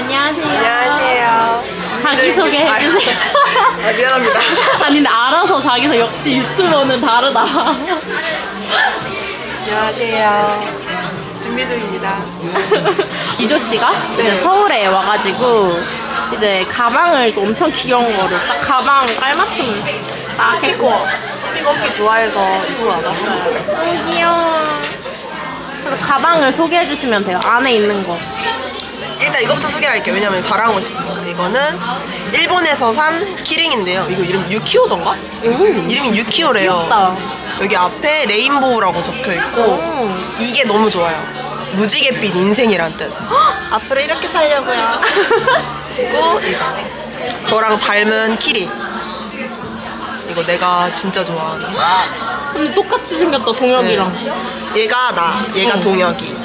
안녕하세요. 안녕하세요. 자기소개 해주세요. 아, 미안합니다. 아니 근데 알아서 자기서 역시 유튜버는 다르다. 안녕하세요. 진미조입니다. 이조 씨가 이제 네. 서울에 와가지고 이제 가방을 또 엄청 귀여운 거를 딱 가방 깔맞춤 딱 했고 스피커피 좋아해서 이거 와봤어요. 너무 귀여워. 그래서 가방을 소개해 주시면 돼요. 안에 있는 거. 일단 이거부터 소개할게요. 왜냐면 자랑하고 싶으니까. 이거는 일본에서 산 키링인데요. 이거 이름 유키오던가? 이름이 유키오래요. 귀엽다. 여기 앞에 레인보우라고 적혀 있고 오. 이게 너무 좋아요. 무지갯빛 인생이란 뜻. 앞으로 이렇게 살려고요. 그리고 이거 저랑 닮은 키링. 이거 내가 진짜 좋아하는. 근데 똑같이 생겼다 동혁이랑. 얘가 나, 얘가 어. 동혁이.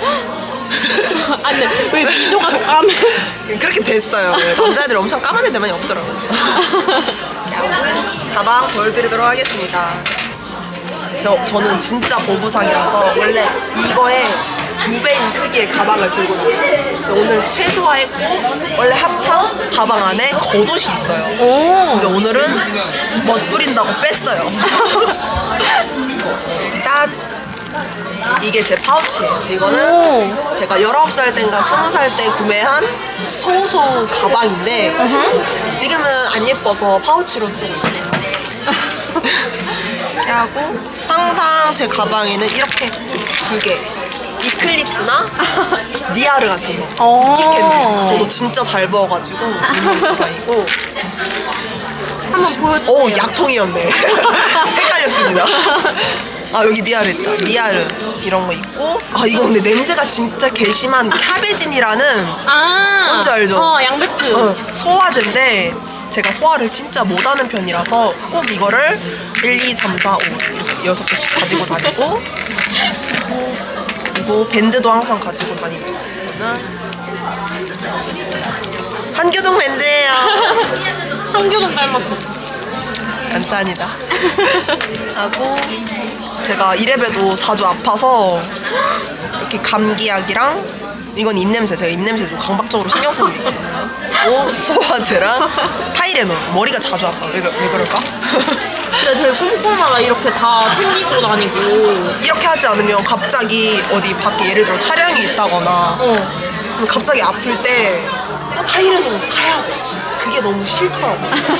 아니 왜 미조가 더 까매? 그렇게 됐어요. 남자애들이 엄청 까만 애들 많이 없더라고요. 가방 보여드리도록 하겠습니다. 저, 저는 진짜 보부상이라서 원래 이거에 두 배인 크기의 가방을 들고. 근데 오늘 최소화했고 원래 항상 가방 안에 겉옷이 있어요. 오. 근데 오늘은 멋 부린다고 뺐어요. 이게 제 파우치예요. 이거는 오. 제가 19살 때인가 20살 때 구매한 소소 가방인데 지금은 안 예뻐서 파우치로 쓰고 있어요. 이렇게 하고 항상 제 가방에는 이렇게 두 개. 이클립스나 니아르 같은 거. 오. 쿠키 캔디. 저도 진짜 잘 부어가지고 있는 가방이고. 한번 보여주세요. 오 약통이었네. 헷갈렸습니다. 아 여기 니아르 있다. 니아르 이런 거 있고. 아 이거 근데 냄새가 진짜 개심한 카베진이라는 아. 뭔지 알죠? 어 양배추. 어, 소화제인데 제가 소화를 진짜 못하는 편이라서 꼭 이거를 1, 2, 3, 4, 5 이렇게 여섯 개씩 가지고 다니고 그리고, 그리고 밴드도 항상 가지고 다닙니다. 이거는 한교동 밴드예요. 한교동 닮았어. 감사합니다. 하고 제가 이래봬도 자주 아파서 이렇게 감기약이랑 이건 입냄새 제가 입냄새 좀 강박적으로 신경 게 있거든요. 그리고 소화제랑 타이레놀 머리가 자주 아파 왜, 그- 왜 그럴까? 근데 되게 꼼꼼하다 이렇게 다 챙기고 다니고. 이렇게 하지 않으면 갑자기 어디 밖에 예를 들어 촬영이 있다거나 어. 갑자기 아플 때 타이레놀을 사야 돼. 그게 너무 싫더라고.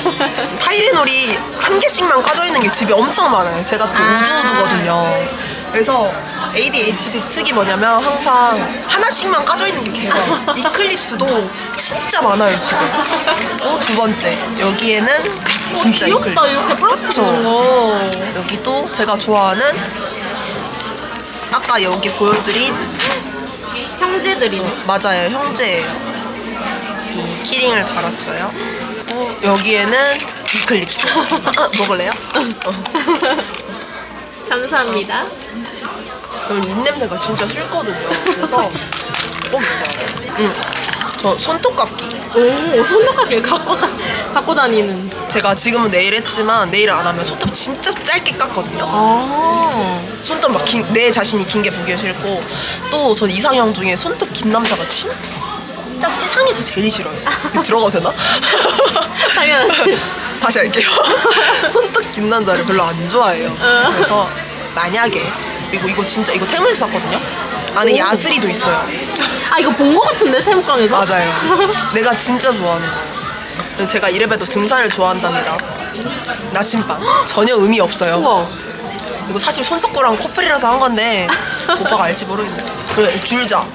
타이레놀이 한 개씩만 까져 있는 게 집에 엄청 많아요. 제가 또 아. 우두우두거든요. 그래서 ADHD 특이 뭐냐면 항상 하나씩만 까져 있는 게 개가. 이클립스도 진짜 많아요 집에. 그리고 두 번째 여기에는 진짜 귀엽다 이클립스. 이렇게 거. 여기도 제가 좋아하는 아까 여기 보여드린 형제들이네. 맞아요 형제예요 이 키링을 달았어요 어, 여기에는 이클립스 아, 먹을래요? 어. 감사합니다. 입냄새가 진짜 싫거든요 그래서 꼭 있어요 응. 저 손톱깎이 오 손톱깎이 갖고 다 갖고 다니는. 제가 지금은 네일 했지만 네일을 안 하면 손톱 진짜 짧게 깎거든요 아. 손톱 막내 자신이 긴 게 보기 싫고 또 전 이상형 중에 손톱 긴 남자가 진짜 세상에서 제일 싫어요 이거 들어가도 되나? 당연하지. 다시 할게요. 손톱 긴 남자를 별로 안 좋아해요. 어. 그래서 만약에 그리고 이거 진짜 이거 테무에서 샀거든요. 안에 오. 야스리도 있어요. 아 이거 본 거 같은데 태무강에서? 맞아요. 내가 진짜 좋아하는 거예요. 그래서 제가 이래봬도 등산을 좋아한답니다. 나침반 전혀 의미 없어요. 우와. 이거 사실 손석구랑 커플이라서 한 건데 오빠가 알지 모르겠네. 그리고 줄자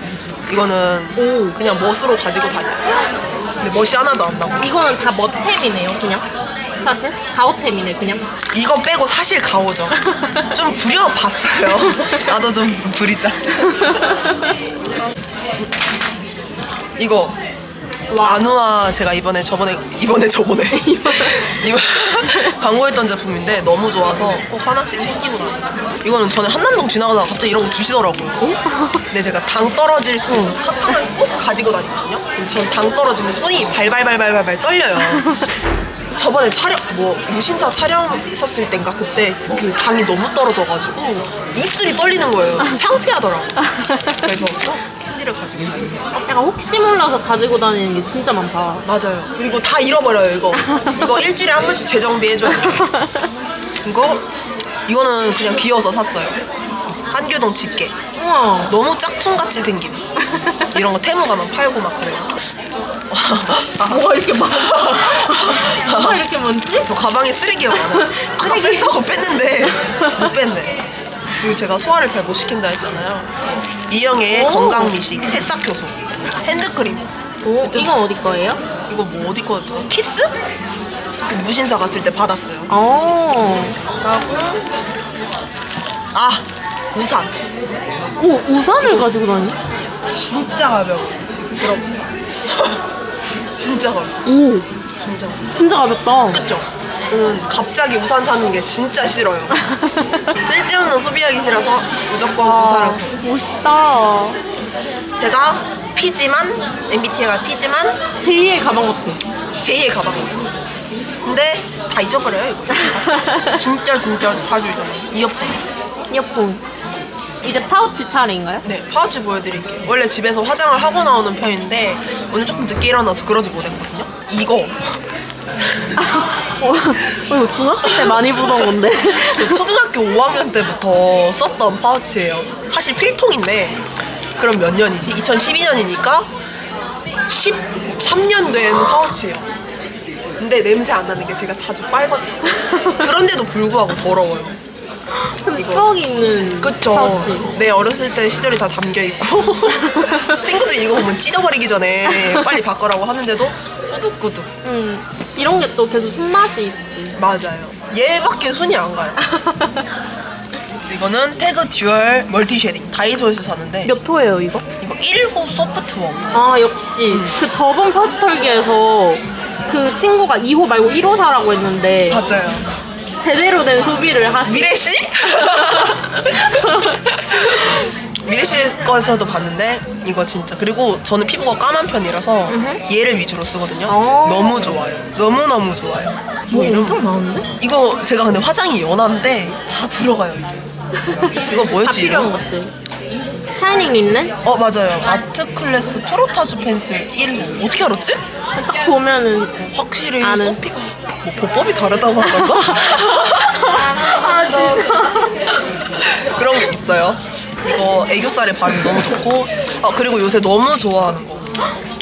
이거는 오. 그냥 멋으로 가지고 다녀요. 근데 멋이 하나도 안 나고. 이거는 다 멋템이네요 그냥. 사실 가오템이네 그냥. 이거 빼고 사실 가오죠. 좀 부려봤어요. 나도 좀 부리자. 이거 와. 아누아 제가 이번에 저번에 이번에 저번에 이번 광고했던 제품인데 너무 좋아서 꼭 하나씩 챙기고 다녀요. 이거는 전에 한남동 지나가다가 갑자기 이런 거 주시더라고요. 근데 제가 당 떨어질 수도 있어서 사탕을 꼭 가지고 다니거든요. 전 당 떨어지면 손이 발발발발발발 떨려요. 저번에 촬영 뭐 무신사 촬영 있었을 땐가 그때 그 당이 너무 떨어져가지고 입술이 떨리는 거예요. 창피하더라고. 그래서 또 캔디를 가지고 다니세요. 약간 혹시 몰라서 가지고 다니는 게 진짜 많다. 맞아요. 그리고 다 잃어버려요 이거. 이거 일주일에 한 번씩 재정비해줘야 돼. 이거 이거는 그냥 귀여워서 샀어요. 한교동 집게. 우와. 너무 짝퉁같이 생김. 이런 거 테무 가면 팔고 막 그래요. 뭐가 이렇게 많아? 뭐가 이렇게 많지? 저 가방에 쓰레기가 많아요. 아까 쓰레기? 뺀다고 뺐는데 못 뺐네. 그리고 제가 소화를 잘 못 시킨다 했잖아요. 이영애의 오. 건강 미식 새싹 효소 핸드크림. 오, 이건 어디 거예요? 이거 뭐 어디 거였더라? 키스? 그 무신사 갔을 때 받았어요. 어. 하고 아 우산 오, 우산을 가지고 다니? 진짜 가벼워. 들어보세요. 진짜 가벼워. 오, 진짜. 가벼워. 진짜 가볍다. 그죠? 은 갑자기 우산 사는 게 진짜 싫어요. 쓸데없는 소비하기 싫어서 무조건 우산을 아, 사요. 멋있다. 제가 피지만 MBTI가 피지만 제2의 가방 같아. 제2의 가방이에요. 근데 다 잊어버려요 이거. 진짜 진짜 자주 잊어요. 이어폰. 이어폰. 이제 파우치 차례인가요? 네 파우치 보여드릴게요. 원래 집에서 화장을 하고 나오는 편인데 오늘 조금 늦게 일어나서 그러지 못했거든요. 이거 어, 이거 중학생 때 많이 보던 건데. 그 초등학교 5학년 때부터 썼던 파우치예요. 사실 필통인데 그럼 몇 년이지? 2012년이니까 13년 된 파우치예요. 근데 냄새 안 나는 게 제가 자주 빨거든요. 그런데도 불구하고 더러워요. 근데 이거. 추억이 있는 그쵸? 파우치. 내 어렸을 때 시절이 다 담겨 있고 친구들이 이거 보면 찢어버리기 전에 빨리 바꿔라고 하는데도 꾸덕꾸덕. 음, 이런 게 또 계속 손맛이 있지. 맞아요. 얘밖에 손이 안 가요. 이거는 태그 듀얼 멀티 쉐딩 다이소에서 샀는데 몇 호예요, 이거? 이거 1호 소프트웜 아, 역시. 그 저번 파우치 털기에서 그 친구가 2호 말고 1호 사라고 했는데 맞아요. 제대로 된 소비를 하시. 미래 씨? 미래 씨 거에서도 봤는데 이거 진짜 그리고 저는 피부가 까만 편이라서 얘를 위주로 쓰거든요. 어. 너무 좋아요. 너무 너무 좋아요. 뭐 이거 이름 엄청 많은데? 이거 제가 근데 화장이 연한데 다 들어가요 이게. 이거 다 뭐였지 필요한 이름? 것들. 샤이닝 린넨? 어 맞아요. 아트 클래스 프로타주 펜슬 1호. 어떻게 알았지? 딱 보면은 확실히 아는. 소피가 뭐 보법이 다르다고 한다고? 아 진짜 그런 게 있어요. 이거 애교살에 바르면 너무 좋고 아 그리고 요새 너무 좋아하는 거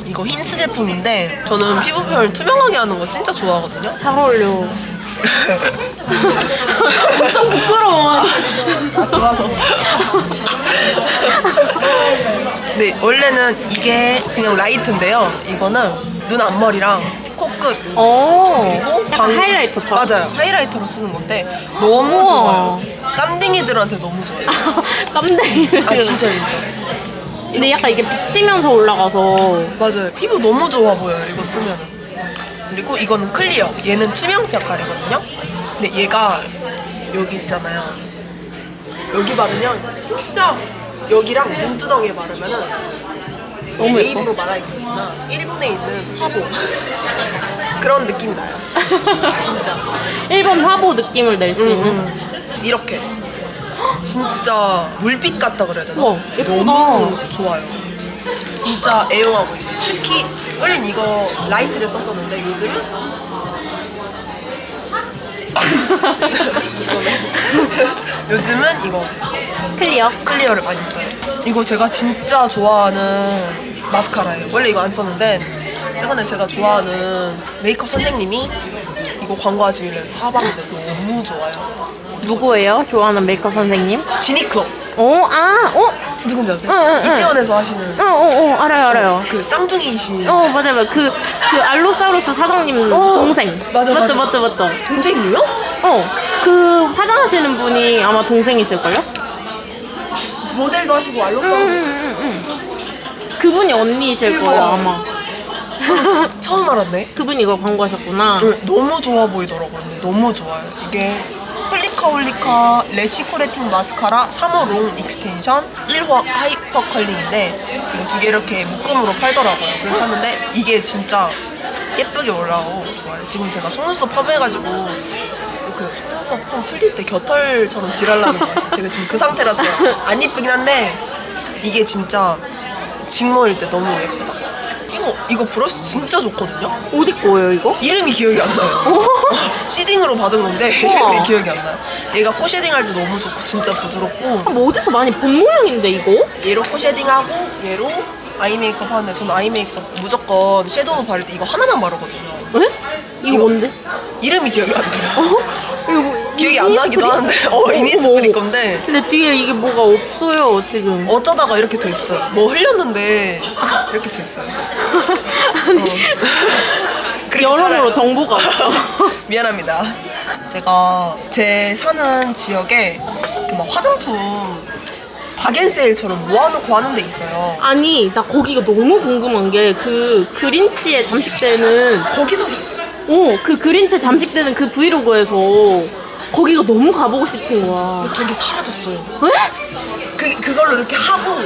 이거 힌스 제품인데 저는 피부 표현 투명하게 하는 거 진짜 좋아하거든요. 잘 어울려. 엄청 부끄러워. 아 좋아서. 네 원래는 이게 그냥 라이트인데요. 이거는 눈 앞머리랑 코끝 어. 그리고 약간 광- 하이라이터처럼. 맞아요 하이라이터로 쓰는 건데 너무 우와. 좋아요. 깜댕이들한테 너무 좋아요. 깜댕이. 아 진짜 진짜. 근데 약간 이게 비치면서 올라가서 맞아요. 피부 너무 좋아 보여요. 이거 쓰면은. 그리고 이거는 클리어. 얘는 투명 색깔이거든요. 근데 얘가 여기 있잖아요. 여기 바르면 진짜 여기랑 눈두덩이에 바르면은 너무 내 예뻐. 입으로 말하기 그렇지만 일본에 있는 화보 그런 느낌이 나요. 진짜. 일본 화보 느낌을 낼수 응, 있는. 응. 이렇게. 진짜 물빛 같다 그래야 되나? 우와, 예쁘다. 너무 좋아요. 진짜 애용하고 있어요. 특히 원래는 이거 라이트를 썼었는데 요즘은 요즘은 이거 클리어. 클리어를 많이 써요. 이거 제가 진짜 좋아하는 마스카라예요. 원래 이거 안 썼는데 최근에 제가 좋아하는 메이크업 선생님이 이거 광고하시길래 사봤는데 너무 좋아요. 누구예요? 좋아하는 메이크업 선생님? 지니크업 어, 아, 어, 누군지 아세요? 응, 응, 응. 이태원에서 하시는 어, 어, 어, 알아요, 알아요. 그 쌍둥이이신 어, 맞아요, 맞아요. 그, 그 알로사우루스 사장님 어, 동생. 맞아, 맞죠, 맞아. 맞죠, 맞죠. 동생이에요? 어, 그 화장하시는 분이 아마 동생이실걸요? 모델도 하시고 음, 알로사우루스 음, 음. 그분이 언니이실. 거예요, 아마. 처음 알았네. 그분이 이거 광고하셨구나. 네, 너무 좋아 보이더라고요. 근데 너무 좋아요. 이게 홀리카 홀리카 레시 코레팅 마스카라 3호 롱 익스텐션 1호 하이퍼 컬링인데 이거 두 개 이렇게 묶음으로 팔더라고요. 그래서 샀는데 이게 진짜 예쁘게 올라오고 좋아요. 지금 제가 속눈썹 펌해가지고 그 속눈썹 펌 풀릴 때 겨털처럼 지랄나는 거예요. 제가 지금 그 상태라서 안 예쁘긴 한데 이게 진짜 직모일 때 너무 예쁘다. 이거 이거 브러쉬 진짜 좋거든요. 어디 거예요 이거? 이름이 기억이 안 나요. 오. 시딩으로 받은 건데 우와. 이름이 기억이 안 나요. 얘가 코 쉐딩할 때 너무 좋고 진짜 부드럽고 뭐 어디서 많이 본 모양인데 이거? 얘로 코 쉐딩하고 얘로 아이 메이크업 하는데 저는 아이 메이크업 무조건 섀도우 바를 때 이거 하나만 바르거든요. 에? 이거, 이거- 뭔데? 이름이 기억이 안 나요. 어? 이거 뭐 기억이 안 나기도? 하는데 어 이니스프리 건데 근데 뒤에 이게 뭐가 없어요 지금. 어쩌다가 이렇게 됐어요. 뭐 흘렸는데 이렇게 됐어요. 아니 그렇게 여러모로 살아요. 정보가 없어. 미안합니다. 제가 제 사는 지역에 그막 화장품 박앤세일처럼 모아놓고 하는 데 있어요. 아니 나 거기가 너무 궁금한 게 그 그린치에 잠식되는 거기서 샀어. 어그 그린치 잠식되는 그 브이로그에서 거기가 너무 가보고 싶은 거야. 근데 그게 사라졌어요. 에? 그, 그걸로 이렇게 하고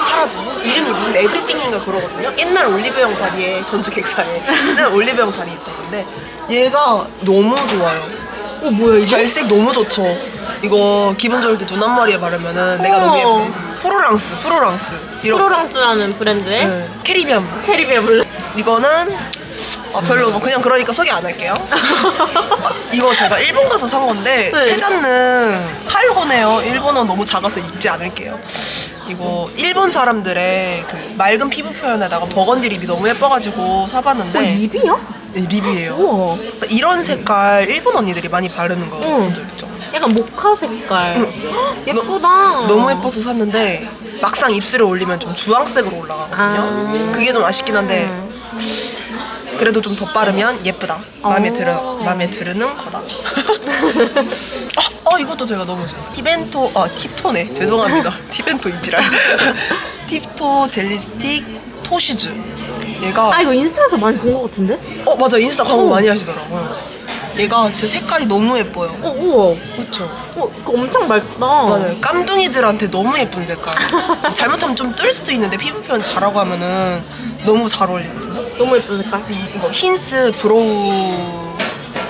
사라져. 무슨 이름이 무슨 에브리띵인가 그러거든요. 옛날 올리브영 자리에 전주 객사에 옛날 올리브영 자리에 있던 건데 얘가 너무 좋아요. 어 뭐야 이게? 발색 너무 좋죠. 이거 기분 좋을 때 눈 앞머리에 바르면은 내가 너무 우와. 예뻐. 프로랑스, 프로랑스. 이런 프로랑스라는 브랜드의 네, 캐리비안. 캐리비안 블랙. 이거는 아, 별로 뭐 그냥 그러니까 소개 안 할게요. 아, 이거 제가 일본 가서 산 건데 네. 세잔는 할고네요. 일본어 너무 작아서 읽지 않을게요. 이거 일본 사람들의 그 맑은 피부 표현에다가 버건디 립이 너무 예뻐가지고 사봤는데 어, 립이야? 네, 립이에요. 우와. 그래서 이런 색깔 일본 언니들이 많이 바르는 거 응. 본적 있죠? 약간 모카 색깔. 헉, 예쁘다. 너무 예뻐서 샀는데 막상 입술에 올리면 좀 주황색으로 올라가거든요. 아. 그게 좀 아쉽긴 한데 그래도 좀 더 빠르면 예쁘다. 마음에 어. 들어 마음에 들는 거다. 아, 어 이것도 제가 너무 좋아. 티벤토 아 팁토네 죄송합니다. 티벤토 이지랄. 팁토 젤리 스틱 토시즈. 얘가 아 이거 인스타에서 많이 본 것 같은데? 어 맞아 인스타 광고 어. 많이 하시더라고요. 얘가 진짜 색깔이 너무 예뻐요. 어 우와. 그렇죠. 어 이거 엄청 맑다. 맞아요. 깜둥이들한테 너무 예쁜 색깔. 잘못하면 좀 뜰 수도 있는데 피부 표현 잘하고 하면은 너무 잘 어울리거든요. 너무 예쁜 색깔. 이거 힌스 브로우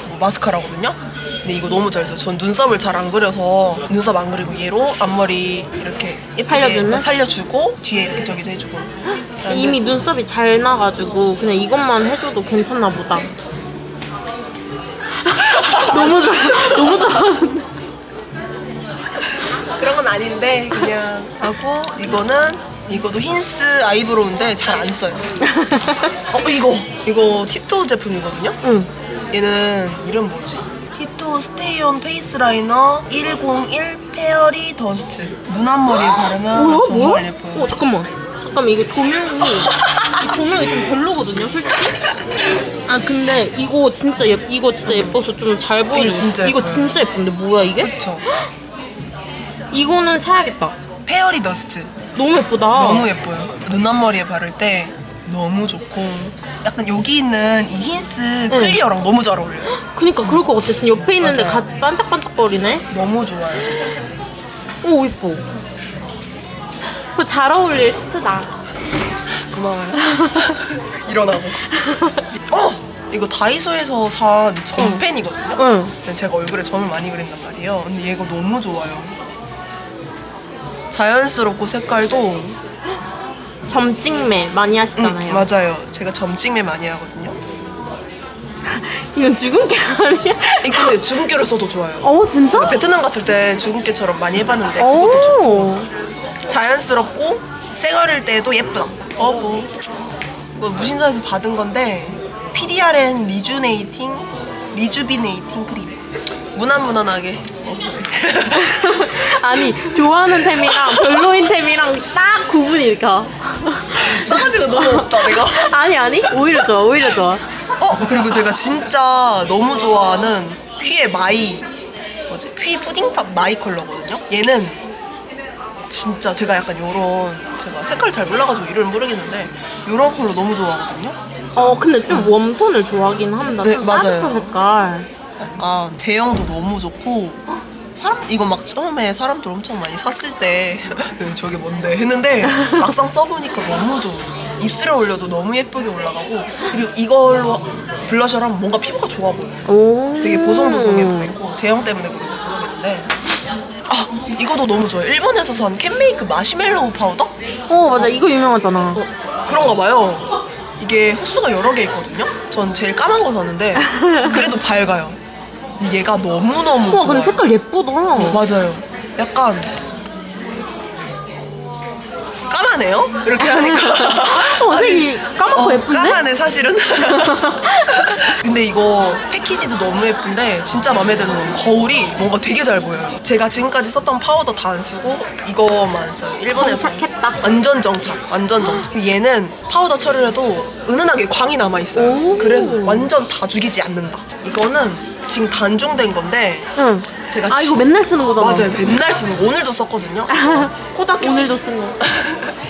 뭐 마스카라거든요. 근데 이거 너무 잘 써요. 전 눈썹을 잘 안 그려서 눈썹 안 그리고 얘로 앞머리 이렇게 예쁘게 살려주는? 살려주고 뒤에 이렇게 저기도 해주고. 이미 눈썹이 잘 나가지고 그냥 이것만 해줘도 괜찮나 보다. 너무 좋아. 너무 좋아하는데. 그런 건 아닌데 그냥 하고 이거는 이거도 힌스 아이브로우인데 잘 안 써요. 어 이거 이거 팁토 제품이거든요. 응. 얘는 이름 뭐지? 팁토 스테이온 페이스 라이너 101 페어리 더스트 눈 앞 머리에 바르면 뭐야 정말 뭐야? 예뻐요. 어 잠깐만. 잠깐만 이거 조명이 이 조명이 좀 별로거든요, 솔직히. 아 근데 이거 진짜 예 이거 진짜 예뻐서 좀 잘 보여. 이게 진짜 이거 예뻐요. 진짜 예쁜데 뭐야 이게? 그쵸? 이거는 사야겠다. 페어리 더스트 너무 예쁘다. 너무 예뻐요. 눈 앞머리에 바를 때 너무 좋고 약간 여기 있는 이 힌스 응. 클리어랑 너무 잘 어울려요. 그니까 그럴 것 같아. 지금 옆에 있는데 맞아요. 같이 반짝반짝거리네. 너무 좋아요. 오 이뻐. 그거 잘 어울릴 스트다. 고마워요. 일어나고. 어! 이거 다이소에서 산 점펜이거든요. 응. 근데 제가 얼굴에 점을 많이 그린단 말이에요. 근데 얘가 너무 좋아요. 자연스럽고 색깔도 점찍매 많이 하시잖아요. 음, 맞아요. 제가 점찍매 많이 하거든요. 이건 게 아니야. 이 근데 주근깨를 써도 좋아요. 어 진짜? 베트남 갔을 때 주근깨처럼 많이 해봤는데 그것도 좋고 오. 자연스럽고 생얼일 때도 예쁘다. 어 뭐. 뭐 무신사에서 받은 건데 PDRN 리주네이팅 리주비네이팅 크림. 무난무난하게. 어, 그래. 아니 좋아하는 템이랑 별로인 템이랑 딱 구분이 가. 싸가지가 너무 없다 내가. 아니 아니 오히려 좋아 오히려 좋아. 어 그리고 제가 진짜 너무 좋아하는 휘의 마이 뭐지 휘 푸딩팝 마이 컬러거든요. 얘는 진짜 제가 약간 요런 제가 색깔 잘 몰라가지고 이름을 모르겠는데 요런 컬러 너무 좋아하거든요. 어 근데 좀 웜톤을 좋아하긴 한다. 네, 좀 맞아요. 따뜻한 색깔. 약간 제형도 너무 좋고 사람 이거 막 처음에 사람들 엄청 많이 샀을 때 저게 뭔데 했는데 막상 써보니까 너무 좋아. 입술에 올려도 너무 예쁘게 올라가고 그리고 이걸로 블러셔를 하면 뭔가 피부가 좋아 보여. 오. 되게 보송보송해 보이고 제형 때문에 그런가 모르겠는데 아 이거도 너무 좋아요. 일본에서 산 캔메이크 마시멜로우 파우더? 어 맞아 이거 유명하잖아. 어, 그런가 봐요. 이게 호수가 여러 개 있거든요. 전 제일 까만 거 샀는데 그래도 밝아요. 근데 얘가 너무너무 와 좋아요. 근데 색깔 예쁘다. 맞아요. 약간 까마네요? 이렇게 하니까 어 색이 까맣고 어, 예쁜데? 까마네 사실은. 근데 이거 패키지도 너무 예쁜데 진짜 마음에 드는 건 거울이 뭔가 되게 잘 보여요. 제가 지금까지 썼던 파우더 다 안 쓰고 이거만 써요. 일본에서 정착했다. 완전 정착, 완전 정착. 얘는 파우더 처리를 해도 은은하게 광이 남아 있어요. 오. 그래서 완전 다 죽이지 않는다. 이거는 지금 단종된 건데 응. 제가 아 지- 이거 맨날 쓰는 거잖아. 맞아요. 맨날 쓰는 거. 오늘도 썼거든요. 코다큐 오늘도 쓴 거.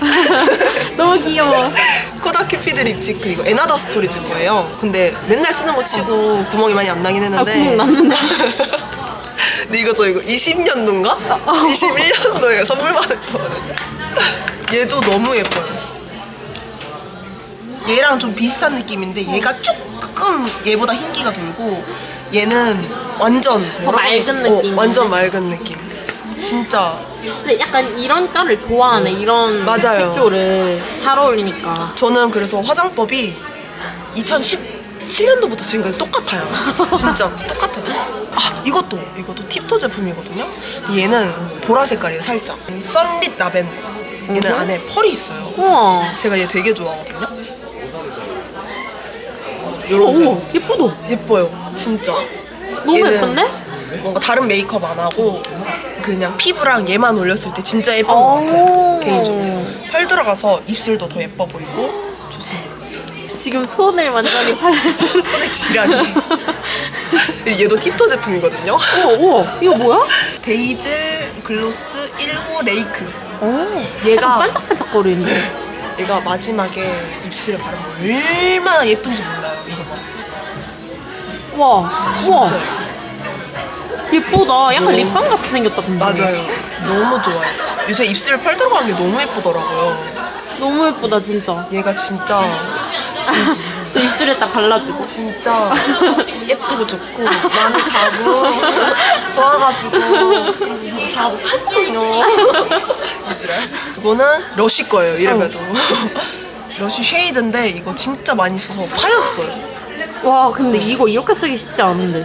너무 귀여워. 코다큐 피드 립치크 이거 에나더 스토리즈 거예요. 근데 맨날 쓰는 거 치고 구멍이 많이 안 나긴 했는데. 아, 구멍 났는데. 근데 이거 저 이거 20년도인가? 어. 21년도에 선물 받은 거거든요. 얘도 너무 예뻐요. 얘랑 좀 비슷한 느낌인데 얘가 조금 얘보다 흰기가 돌고 얘는 완전 뭐라고 맑은 해야 돼? 느낌. 어, 완전 맑은 느낌. 진짜 근데 약간 이런 깔을 좋아하네. 이런 맞아요. 색조를 잘 어울리니까. 저는 그래서 화장법이 2017년도부터 지금까지 똑같아요. 진짜 똑같아요. 아 이것도 이것도 팁토 제품이거든요. 얘는 보라 색깔이에요 살짝. 썬릿 라벤더. 얘는 음. 안에 펄이 있어요. 우와. 제가 얘 되게 좋아하거든요. 오, 요런 색 예쁘다. 예뻐요. 진짜. 너무 얘는 예쁜데? 뭔가 다른 메이크업 안 하고 그냥 피부랑 얘만 올렸을 때 진짜 예쁜 것 오. 같아요. 개인적으로. 펄 들어가서 입술도 더 예뻐 보이고 좋습니다. 지금 손을 완전히 팔. 손에 지랄이. 얘도 팁토 제품이거든요. 우와, 우와. 이거 뭐야? 데이즐 글로스 1호 레이크. 오. 얘가- 약간 반짝반짝거리는데. 얘가 마지막에 입술에 바르면 얼마나 예쁜지 몰라요. 와, 와. 진짜 예쁘다. 약간 오. 립밤 같이 생겼다, 근데. 맞아요. 너무 좋아요. 요새 입술에 펄 들어가는 게 너무 예쁘더라고요. 너무 예쁘다, 진짜. 얘가 진짜 그 입술에 딱 발라주고. 진짜 예쁘고 좋고 마음이 가고 좋아가지고 진짜 자주 쓰거든요. 이지랄. 이거는 러쉬 거예요. 이래봬도 러쉬 쉐이드인데 이거 진짜 많이 써서 파였어요. 와, 근데 이거 이렇게 쓰기 쉽지 않은데.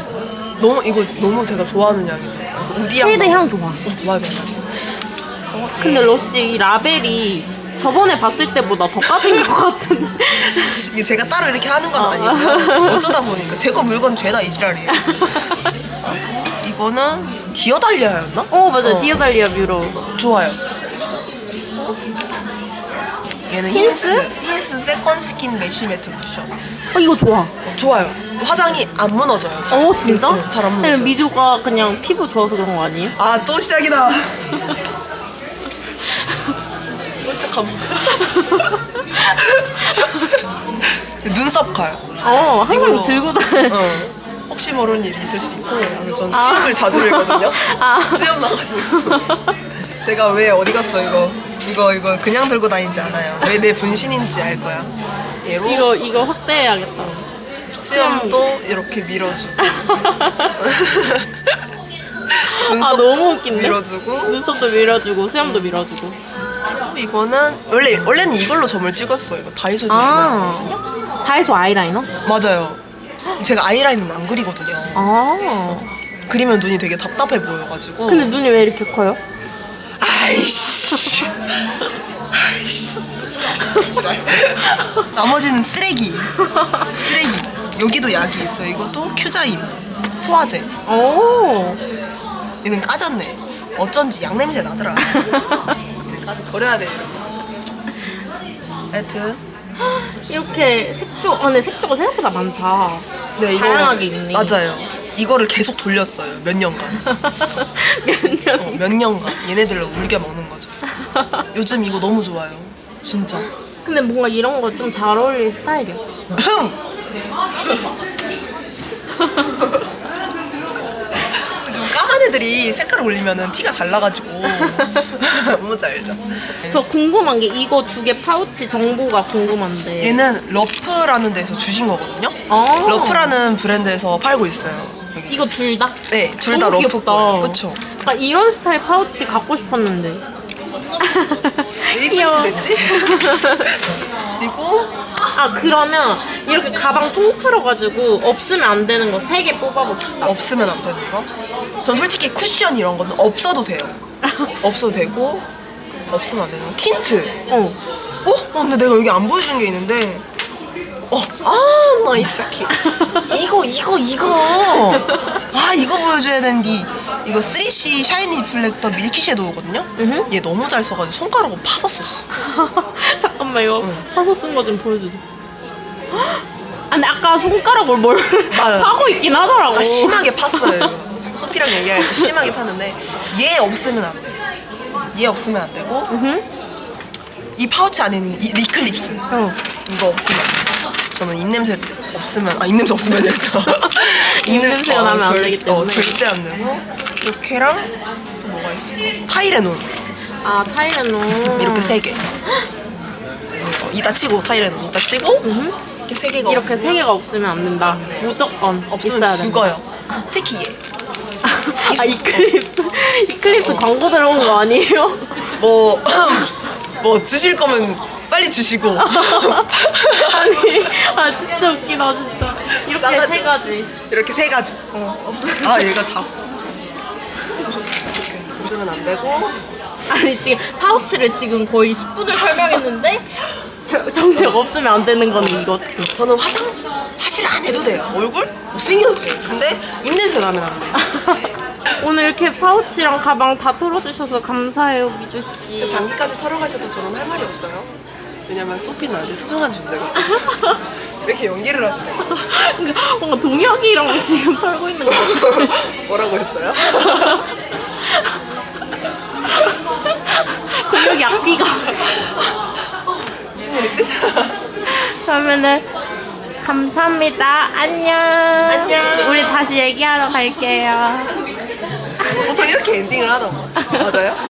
너무 이거 너무 제가 좋아하는 향이에요. 우디향. 쉐이드 향 좋아. 어, 맞아요, 맞아요. 저 근데 러쉬 이 라벨이 저번에 봤을 때보다 더 까진 것 같은데. 이게 제가 따로 이렇게 하는 건 아. 아니고요. 어쩌다 보니까 제 거 물건 죄다 이지랄이에요. 하고 이거는 디어달리아였나? 어, 맞아. 어. 디어달리아 뷰러. 좋아요. 얘는 힌스? 힌스 세컨 스킨 메쉬 매트 쿠션 어, 이거 좋아. 좋아요. 화장이 안 무너져요. 잘. 어, 진짜? 네, 잘안 그냥 무너져요. 미조가 그냥 피부 좋아서 그런 거 아니에요? 아 또 시작이다. 또 시작함. 눈썹 칼. 어, 항상 이걸로. 들고 다녀. 어. 혹시 모르는 일이 있을 수 있고 전 수염을 자주 밀거든요. 아. 수염 나가지고 제가 왜 어디 갔어 이거 이거 이거 그냥 들고 다니지 않아요. 왜 내 분신인지 알 거야. 얘로 이거, 이거 확대해야겠다. 수염도 이렇게 밀어주고 눈썹도 아, 너무 웃긴데? 밀어주고 눈썹도 밀어주고, 수염도 밀어주고. 이거는 원래 원래는 이걸로 점을 찍었어요. 이거 다이소 제품이거든요. 아, 다이소 아이라이너? 맞아요. 제가 아이라인은 안 그리거든요. 아. 그리면 눈이 되게 답답해 보여가지고. 근데 눈이 왜 이렇게 커요? 아이씨. 아이씨. 나머지는 쓰레기. 쓰레기. 여기도 약이 있어요. 이것도 큐자임. 소화제. 오. 얘는 까졌네. 어쩐지 양 냄새 나더라. 얘는 까져. 버려야 돼, 이런 거. 하여튼. 이렇게 색조, 아, 근데 색조가 생각보다 많다. 네, 이거. 다양하게 있네. 맞아요. 이거를 계속 돌렸어요. 몇 년간. 몇 년. 어, 몇 년간. 얘네들을 울게 먹는. 요즘 이거 너무 좋아요. 진짜. 근데 뭔가 이런 거 좀 잘 어울릴 스타일이야. 요즘 까만 애들이 색깔 올리면은 티가 잘 나가지고 뭔지 알죠? 저 궁금한 게 이거 두 개 파우치 정보가 궁금한데. 얘는 러프라는 데서 주신 거거든요. 아. 러프라는 브랜드에서 팔고 있어요. 여기. 이거 둘 다? 네, 둘 다 너무 러프 귀엽다. 거. 그쵸? 아, 이런 스타일 파우치 갖고 싶었는데. 귀여워. 1인치 됐지? 그리고 아 그러면 이렇게 가방 통틀어가지고 없으면 안 되는 거 세 개 뽑아봅시다. 없으면 안 되는 거? 전 솔직히 쿠션 이런 거는 없어도 돼요. 없어도 되고 없으면 안 되는 거. 틴트. 어. 어? 어, 근데 내가 여기 안 보여준 게 있는데. 어, 아, 나이스키. 이거, 이거, 이거. 아, 이거 보여줘야 된디. 이거 3C 샤이니 리플렉터 밀키 섀도우거든요? 얘 너무 잘 써가지고 손가락으로 파졌었어. 잠깐만 이거 파서 쓴 거 좀 보여주자. 아 근데 아까 손가락을 뭘 맞아요. 하고 있긴 하더라고. 아까 심하게 팠어요. 소피랑 얘기할 때 심하게 팠는데 얘 없으면 안 돼. 얘 없으면 안 되고 응? 이 파우치 안에 있는 이 리클립스 어. 이거 없으면 안 돼. 저는 입냄새 없으면 아 입냄새 없으면 되겠다. 입냄새가 나면 안 되기 때문에. 어, 절대 안 되고 이렇게랑 또 뭐가 있어? 타이레놀 아 타이레놀. 이렇게 세 개. 어, 이따 치고 타이레놀 이따 치고 이렇게 세 개가 이렇게 없으면 세 개가 없으면 안 된다. 무조건 없으면 있어야 된다. 죽어요. 특히 얘. 아 이클립스 이클립스 광고 들어온 거 아니에요? 뭐, 뭐 주실 거면 빨리 주시고. 아니 아 진짜 웃기다 진짜. 이렇게 싸가지 세 가지. 이렇게 세 가지. 어. 아, 얘가 자 꾸. 이렇게 보시면 안 되고. 아니 지금 파우치를 지금 거의 10분을 설명했는데 저- 정작 없으면 안 되는 거는 이것. 저는 화장 사실 안 해도 돼요. 얼굴 못생겨도 돼요. 근데 입냄새 나면 안 돼요. 오늘 이렇게 파우치랑 가방 다 털어주셔서 감사해요 미주 씨. 제 장기까지 털어가셔도 저는 할 말이 없어요. 왜냐면 소피는 나한테 소중한 존재거든요. 왜 이렇게 연기를 하지 내가? 그러니까 뭔가 동혁이랑 지금 털고 있는 거 같아. 뭐라고 했어요? 동혁이 앞뒤가. 무슨 일이지? 그러면은 감사합니다. 안녕. 안녕. 우리 다시 얘기하러 갈게요. 보통 이렇게 엔딩을 봐. 맞아요?